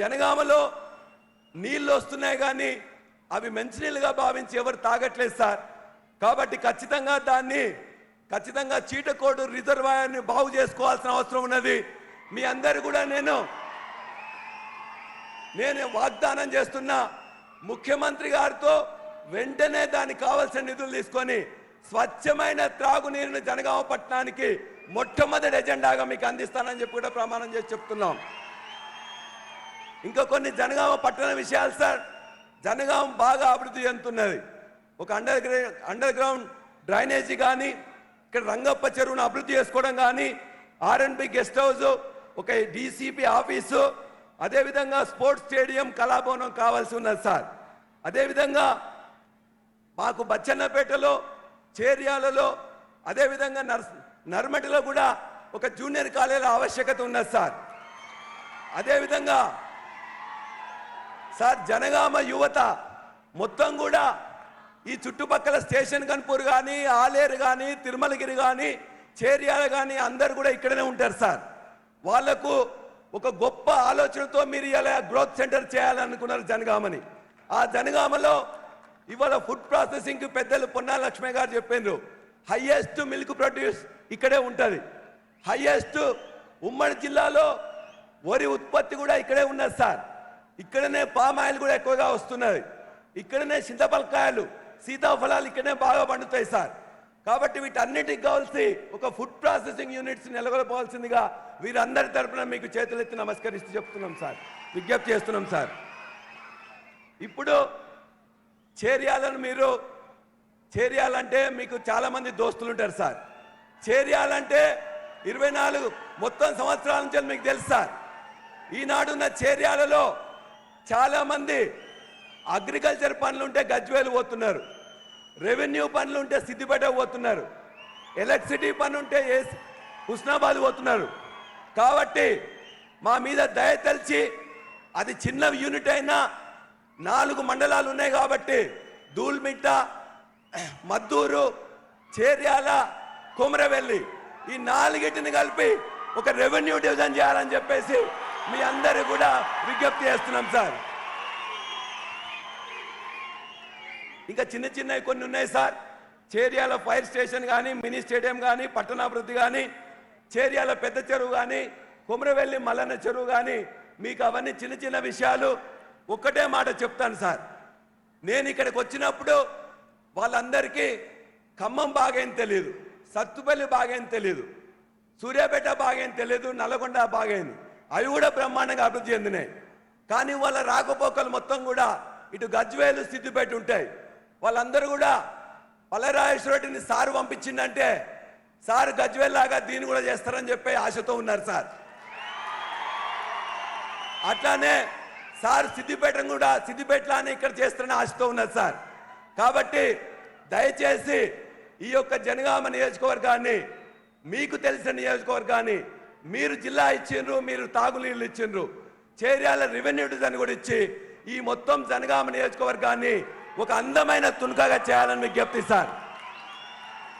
జనగామలో నీళ్ళు వస్తున్నాయి కానీ అవి మంచినీళ్ళుగా భావించి ఎవరు తాగట్లేదు సార్. కాబట్టి ఖచ్చితంగా దాన్ని ఖచ్చితంగా చీటకోడు రిజర్వాయర్ని బాగు చేసుకోవాల్సిన అవసరం ఉన్నది. మీ అందరు కూడా నేను నేను వాగ్దానం చేస్తున్నా ముఖ్యమంత్రి గారితో వెంటనే దానికి కావాల్సిన నిధులు తీసుకొని స్వచ్ఛమైన త్రాగునీరుని జనగామ పట్టణానికి మొట్టమొదటి ఎజెండాగా మీకు అందిస్తానని చెప్పి కూడా ప్రమాణం చేసి చెప్తున్నాం. ఇంకా కొన్ని జనగామ పట్టణ విషయాలు సార్. జనగామ బాగా అభివృద్ధి చెందుతున్నది. ఒక under ground under ground drainage కానీ ఇక్కడ రంగప్ప చెరువును అభివృద్ధి చేసుకోవడం కానీ ఆర్ఎన్బి గెస్ట్ హౌస్ ఒక డీసీపీ ఆఫీసు అదేవిధంగా స్పోర్ట్స్ స్టేడియం కళాభవనం కావాల్సి ఉన్నది సార్. అదేవిధంగా మాకు బచ్చన్నపేటలో చేర్యాలలో అదేవిధంగా నర్ నర్మటిలో కూడా ఒక జూనియర్ కాలేజీల ఆవశ్యకత ఉన్నది సార్. అదేవిధంగా సార్ జనగామ యువత మొత్తం కూడా ఈ చుట్టుపక్కల స్టేషన్ కన్పూర్ కానీ ఆలేరు కానీ తిరుమలగిరి కానీ చేర్యాల కానీ అందరు కూడా ఇక్కడనే ఉంటారు సార్. వాళ్ళకు ఒక గొప్ప ఆలోచనతో మీరు ఇలా గ్రోత్ సెంటర్ చేయాలనుకున్నారు జనగామని. ఆ జనగామలో ఇవాళ ఫుడ్ ప్రాసెసింగ్ పెద్దలు పొన్నా లక్ష్మి గారు చెప్పిండ్రు హయ్యెస్ట్ మిల్క్ ప్రొడ్యూస్ ఇక్కడే ఉంటుంది. హయ్యెస్ట్ ఉమ్మడి జిల్లాలో వరి ఉత్పత్తి కూడా ఇక్కడే ఉన్నది సార్. ఇక్కడనే పామ్ ఆయిల్ కూడా ఎక్కువగా వస్తున్నది. ఇక్కడనే చింతపలకాయలు సీతాఫలాలు ఇక్కడనే బాగా పండుతాయి సార్. కాబట్టి వీటన్నిటికి కావాల్సి ఒక ఫుడ్ ప్రాసెసింగ్ యూనిట్స్ నెలకొల్పవలసిందిగా వీరందరి తరపున మీకు చేతులెత్తి నమస్కరిస్తూ చెప్తున్నాం సార్. విజ్ఞప్తి చేస్తున్నాం సార్. ఇప్పుడు చేర్యాలను మీరు చేర్యాలంటే మీకు చాలామంది దోస్తులు ఉంటారు సార్. చేర్యాలంటే ఇరవై నాలుగు మొత్తం సంవత్సరాల నుంచి మీకు తెలుసు సార్. ఈనాడున్న చేర్యాలలో చాలా మంది అగ్రికల్చర్ పనులుంటే గజ్వేలు పోతున్నారు. రెవెన్యూ పనులు ఉంటే సిద్దిపేట పోతున్నారు. ఎలక్ట్రిసిటీ పనులుంటే ఉంటే ఏ- హుస్నాబాద్ పోతున్నారు. కాబట్టి మా మీద దయ తెలిసి అది చిన్న యూనిట్ అయినా నాలుగు మండలాలు ఉన్నాయి కాబట్టి దూల్మిట్ట మద్దూరు చేర్యాల కుమరవెల్లి ఈ నాలుగిటిని కలిపి ఒక రెవెన్యూ డివిజన్ చేయాలని చెప్పేసి మీ అందరూ కూడా విజ్ఞప్తి చేస్తున్నాం సార్. ఇంకా చిన్న చిన్నవి కొన్ని ఉన్నాయి సార్. చేర్యాల ఫైర్ స్టేషన్ కానీ మినీ స్టేడియం కానీ పట్టణాభివృద్ధి కానీ చేర్యాల పెద్ద చెరువు కానీ కుమరవెల్లి మల్లన్న చెరువు కానీ మీకు అవన్నీ చిన్న చిన్న విషయాలు ఒక్కటే మాట చెప్తాను సార్. నేను ఇక్కడికి వచ్చినప్పుడు వాళ్ళందరికీ ఖమ్మం బాగేం తెలియదు సత్తుపల్లి బాగేం తెలియదు సూర్యాపేట బాగేం తెలియదు నల్లగొండ బాగైంది అవి కూడా బ్రహ్మాండంగా అభివృద్ధి చెందినాయి. కానీ వాళ్ళ రాకపోకలు మొత్తం కూడా ఇటు గజ్వేలు సిద్దిపేట ఉంటాయి. వాళ్ళందరూ కూడా పల్లరాజేశ్వరరెడ్డిని సారు పంపించిందంటే సార్ గజ్వేల్ లాగా దీన్ని కూడా చేస్తారని చెప్పి ఆశతో ఉన్నారు సార్. అట్లానే సార్ సిద్దిపేటను కూడా సిద్దిపేటలానే ఇక్కడ చేస్తారని ఆశతో ఉన్నారు సార్. కాబట్టి దయచేసి ఈ యొక్క జనగామ నియోజకవర్గాన్ని మీకు తెలిసిన నియోజకవర్గాన్ని మీరు జిల్లా ఇచ్చిండ్రు మీరు తాగునీళ్ళు ఇచ్చిండ్రు. చేర్యాల రెవెన్యూ డివిజన్ కూడా ఇచ్చి ఈ మొత్తం జనగామ నియోజకవర్గాన్ని ఒక అందమైన తునుకగా చేయాలని విజ్ఞప్తి సార్.